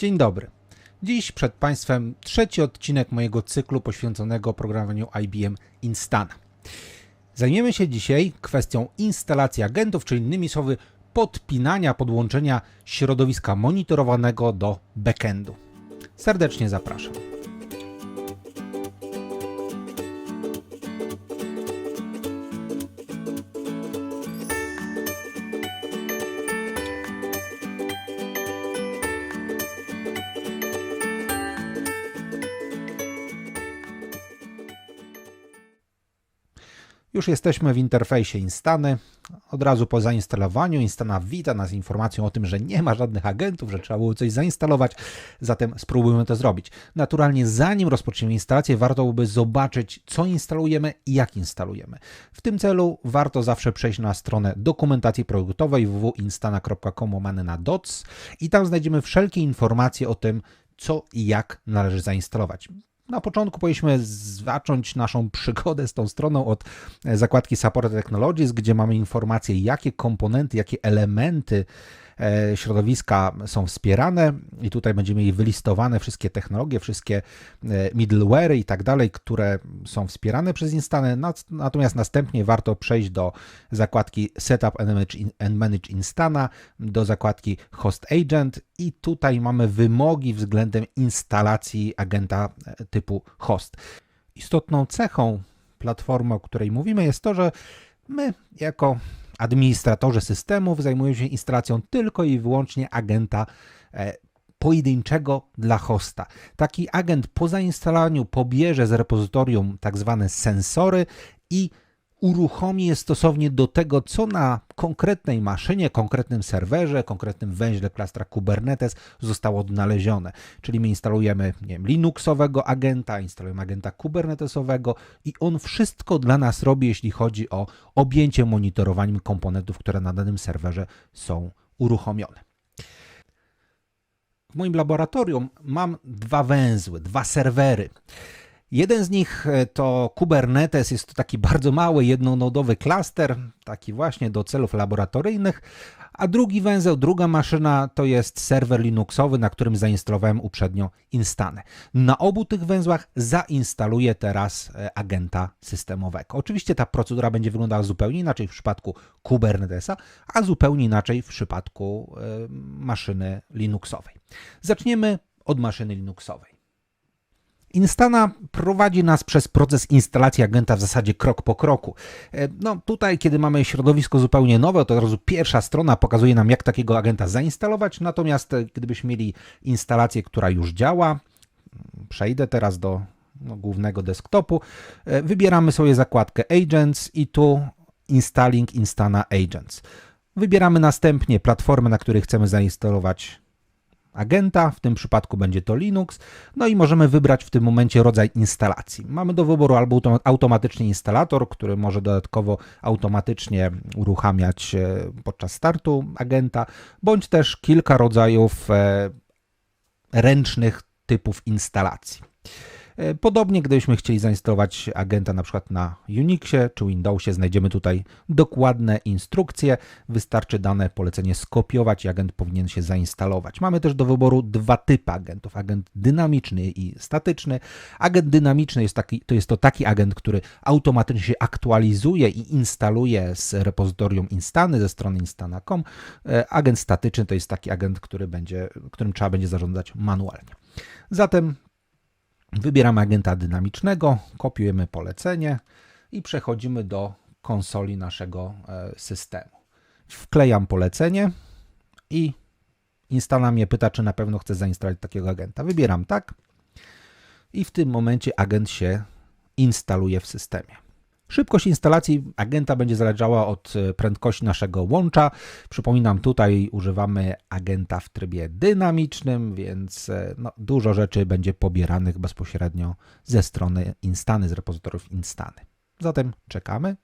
Dzień dobry. Dziś przed Państwem trzeci odcinek mojego cyklu poświęconego programowaniu IBM Instana. Zajmiemy się dzisiaj kwestią instalacji agentów, czyli innymi słowy podpinania, podłączenia środowiska monitorowanego do backendu. Serdecznie zapraszam. Już jesteśmy w interfejsie Instany. Od razu po zainstalowaniu Instana wita nas informacją o tym, że nie ma żadnych agentów, że trzeba było coś zainstalować, zatem spróbujmy to zrobić. Naturalnie zanim rozpoczniemy instalację, warto byłoby zobaczyć, co instalujemy i jak instalujemy. W tym celu warto zawsze przejść na stronę dokumentacji produktowej www.instana.com łamane na i tam znajdziemy wszelkie informacje o tym, co i jak należy zainstalować. Na początku powinniśmy zacząć naszą przygodę z tą stroną od zakładki Support Technologies, gdzie mamy informacje, jakie komponenty, jakie elementy e, środowiska są wspierane i tutaj będziemy mieli wylistowane wszystkie technologie, wszystkie e, middleware i tak dalej, które są wspierane przez Instanę. Natomiast następnie warto przejść do zakładki Setup and Manage Instana, do zakładki Host Agent i tutaj mamy wymogi względem instalacji agenta e, typu host. Istotną cechą platformy, o której mówimy, jest to, że my jako administratorzy systemów zajmują się instalacją tylko i wyłącznie agenta e, pojedynczego dla hosta. Taki agent po zainstalowaniu pobierze z repozytorium tak zwane sensory i uruchomi je stosownie do tego, co na konkretnej maszynie, konkretnym serwerze, konkretnym węźle klastra Kubernetes zostało odnalezione. Czyli my instalujemy nie wiem, Linuxowego agenta, instalujemy agenta Kubernetesowego i on wszystko dla nas robi, jeśli chodzi o objęcie monitorowaniem komponentów, które na danym serwerze są uruchomione. W moim laboratorium mam dwa węzły, dwa serwery. Jeden z nich e, to Kubernetes, jest to taki bardzo mały, jednonodowy klaster, taki właśnie do celów laboratoryjnych, a drugi węzeł, druga maszyna to jest serwer Linuxowy, na którym zainstalowałem uprzednio Instanę. Na obu tych węzłach zainstaluję teraz e, agenta systemowego. Oczywiście ta procedura będzie wyglądała zupełnie inaczej w przypadku Kubernetesa, a zupełnie inaczej w przypadku e, maszyny Linuxowej. Zaczniemy od maszyny Linuxowej. Instana prowadzi nas przez proces instalacji agenta w zasadzie krok po kroku. E, no tutaj, kiedy mamy środowisko zupełnie nowe, to od razu pierwsza strona pokazuje nam, jak takiego agenta zainstalować, natomiast e, gdybyśmy mieli instalację, która już działa, przejdę teraz do no, głównego desktopu, e, wybieramy sobie zakładkę Agents i tu Installing Instana Agents. Wybieramy następnie platformę, na której chcemy zainstalować agenta, w tym przypadku będzie to Linux, no i możemy wybrać w tym momencie rodzaj instalacji. Mamy do wyboru albo automatyczny instalator, który może dodatkowo automatycznie uruchamiać e, podczas startu agenta, bądź też kilka rodzajów e, ręcznych typów instalacji. E, podobnie, gdybyśmy chcieli zainstalować agenta na przykład na Unixie czy Windowsie, znajdziemy tutaj dokładne instrukcje. Wystarczy dane polecenie skopiować i agent powinien się zainstalować. Mamy też do wyboru dwa typy agentów: agent dynamiczny i statyczny. Agent dynamiczny jest taki, to jest to taki agent, który automatycznie się aktualizuje i instaluje z repozytorium Instany ze strony instana.com. E, agent statyczny to jest taki agent, który będzie, którym trzeba będzie zarządzać manualnie. Zatem Wybieramy agenta dynamicznego, kopiujemy polecenie i przechodzimy do konsoli naszego e, systemu. Wklejam polecenie i instala mnie pyta, czy na pewno chcę zainstalować takiego agenta. Wybieram tak i w tym momencie agent się instaluje w systemie. Szybkość instalacji agenta będzie zależała od e, prędkości naszego łącza. Przypominam, tutaj używamy agenta w trybie dynamicznym, więc e, no, dużo rzeczy będzie pobieranych bezpośrednio ze strony Instany, z repozytoriów Instany. Zatem czekamy.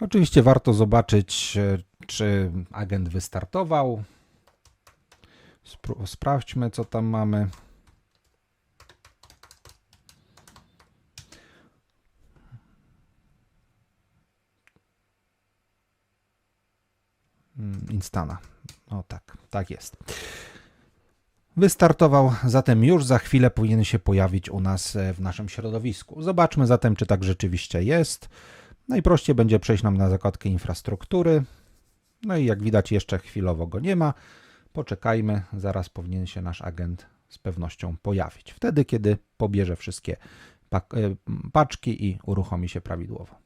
Oczywiście warto zobaczyć, e, czy agent wystartował. Sprawdźmy, co tam mamy. Instana. O tak, tak jest. Wystartował, zatem już za chwilę powinien się pojawić u nas e, w naszym środowisku. Zobaczmy zatem, czy tak rzeczywiście jest. Najprościej będzie przejść nam na zakładkę infrastruktury. No i jak widać jeszcze chwilowo go nie ma. Poczekajmy, zaraz powinien się nasz agent z pewnością pojawić. Wtedy, kiedy pobierze wszystkie e, paczki i uruchomi się prawidłowo.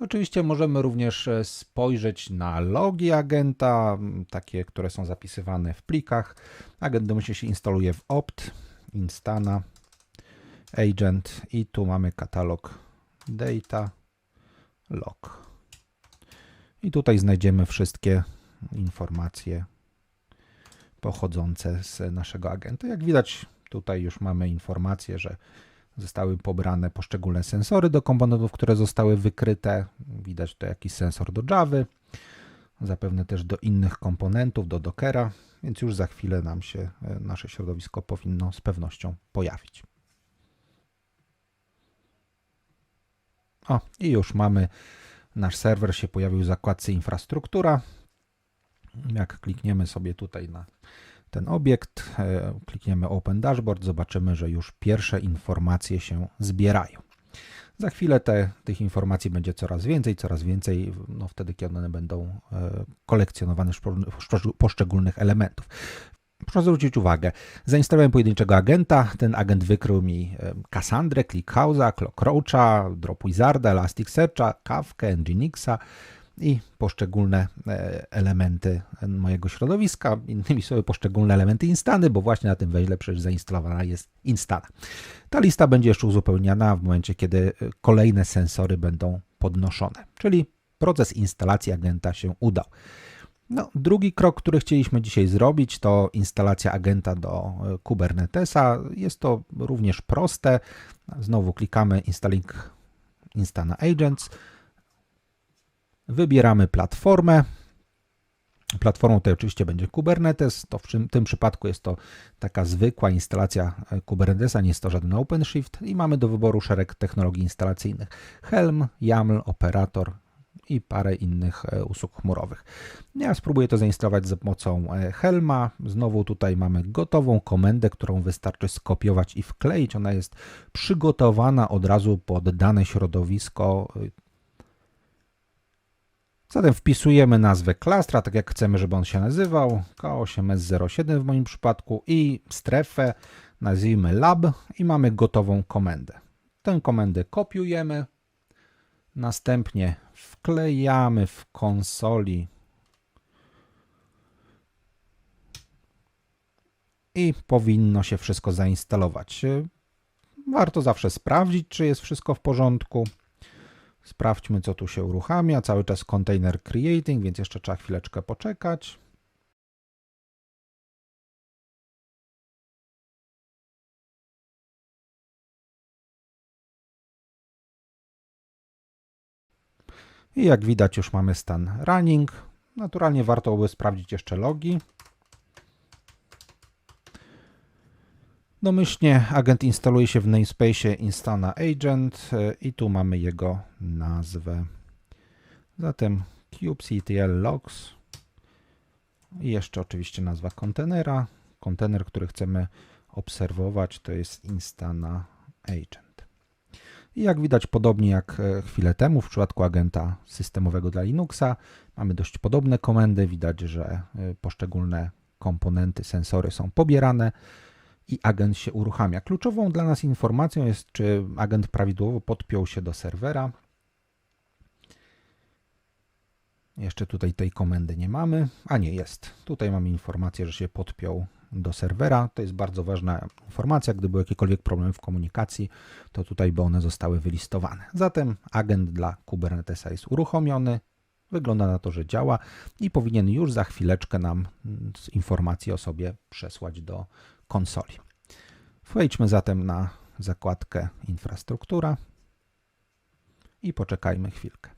Oczywiście możemy również e, spojrzeć na logi agenta, takie, które są zapisywane w plikach. Agent domowy się instaluje w opt, instana, agent i tu mamy katalog data, log. I tutaj znajdziemy wszystkie informacje pochodzące z naszego agenta. Jak widać, tutaj już mamy informację, że Zostały pobrane poszczególne sensory do komponentów, które zostały wykryte. Widać to jakiś sensor do Java, zapewne też do innych komponentów, do Dockera, więc już za chwilę nam się e, nasze środowisko powinno z pewnością pojawić. O, i już mamy, nasz serwer się pojawił w zakładce infrastruktura. Jak klikniemy sobie tutaj na ten obiekt, e, klikniemy Open Dashboard, zobaczymy, że już pierwsze informacje się zbierają. Za chwilę te, tych informacji będzie coraz więcej, coraz więcej, no wtedy, kiedy one będą e, kolekcjonowane z poszczególnych elementów. Proszę zwrócić uwagę, zainstalowałem pojedynczego agenta, ten agent wykrył mi e, Cassandrę, ClickHouse'a, Clockroacha, Dropwizarda, Elasticsearcha, Kafka, Nginxa, i poszczególne e, elementy mojego środowiska, innymi słowy poszczególne elementy instany, bo właśnie na tym węźle przecież zainstalowana jest instana. Ta lista będzie jeszcze uzupełniana w momencie, kiedy e, kolejne sensory będą podnoszone, czyli proces instalacji agenta się udał. No, drugi krok, który chcieliśmy dzisiaj zrobić, to instalacja agenta do e, Kubernetesa. Jest to również proste. Znowu klikamy Installing Instana Agents. Wybieramy platformę. Platformą tutaj oczywiście będzie Kubernetes. To w tym przypadku jest to taka zwykła instalacja e, Kubernetesa, nie jest to żaden OpenShift i mamy do wyboru szereg technologii instalacyjnych. Helm, YAML, Operator i parę innych e, usług chmurowych. Ja spróbuję to zainstalować za pomocą e, Helma. Znowu tutaj mamy gotową komendę, którą wystarczy skopiować i wkleić. Ona jest przygotowana od razu pod dane środowisko Zatem wpisujemy nazwę klastra, tak jak chcemy, żeby on się nazywał, K8S07 w moim przypadku i strefę nazwijmy lab i mamy gotową komendę. Tę komendę kopiujemy, następnie wklejamy w konsoli i powinno się wszystko zainstalować. Warto zawsze sprawdzić, czy jest wszystko w porządku. Sprawdźmy, co tu się uruchamia. Cały czas container creating, więc jeszcze trzeba chwileczkę poczekać. I jak widać już mamy stan running. Naturalnie warto byłoby sprawdzić jeszcze logi. Domyślnie agent instaluje się w namespace instana agent e, i tu mamy jego nazwę. Zatem kubectl logs i jeszcze oczywiście nazwa kontenera. Kontener, który chcemy obserwować to jest instana agent. I jak widać, podobnie jak e, chwilę temu w przypadku agenta systemowego dla Linuxa, mamy dość podobne komendy. Widać, że e, poszczególne komponenty, sensory są pobierane i agent się uruchamia. Kluczową dla nas informacją jest, czy agent prawidłowo podpiął się do serwera. Jeszcze tutaj tej komendy nie mamy, a nie jest. Tutaj mamy informację, że się podpiął do serwera. To jest bardzo ważna informacja. Gdy były jakiekolwiek problemy w komunikacji, to tutaj by one zostały wylistowane. Zatem agent dla Kubernetesa jest uruchomiony. Wygląda na to, że działa i powinien już za chwileczkę nam informacje o sobie przesłać do konsoli. Wejdźmy zatem na zakładkę infrastruktura i poczekajmy chwilkę.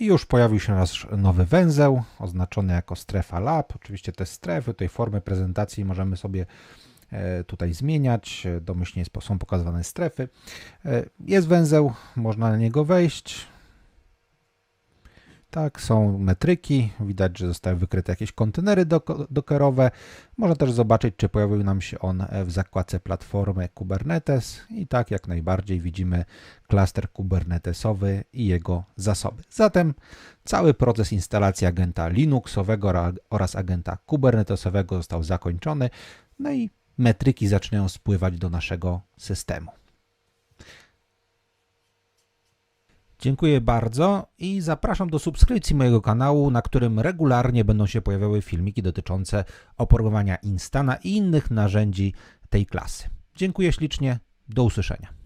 I już pojawił się nasz nowy węzeł oznaczony jako strefa lab. Oczywiście te strefy, tej formy prezentacji możemy sobie e, tutaj zmieniać. Domyślnie są pokazywane strefy. E, Jest węzeł, można na niego wejść. Tak, są metryki, widać, że zostały wykryte jakieś kontenery dockerowe. Można też zobaczyć, czy pojawił nam się on e, w zakładce platformy Kubernetes i tak jak najbardziej widzimy klaster kubernetesowy i jego zasoby. Zatem cały proces instalacji agenta Linuxowego ra- oraz agenta kubernetesowego został zakończony, no i metryki zaczynają spływać do naszego systemu. Dziękuję bardzo i zapraszam do subskrypcji mojego kanału, na którym regularnie będą się pojawiały filmiki dotyczące oprogramowania Instana i innych narzędzi tej klasy. Dziękuję ślicznie, do usłyszenia.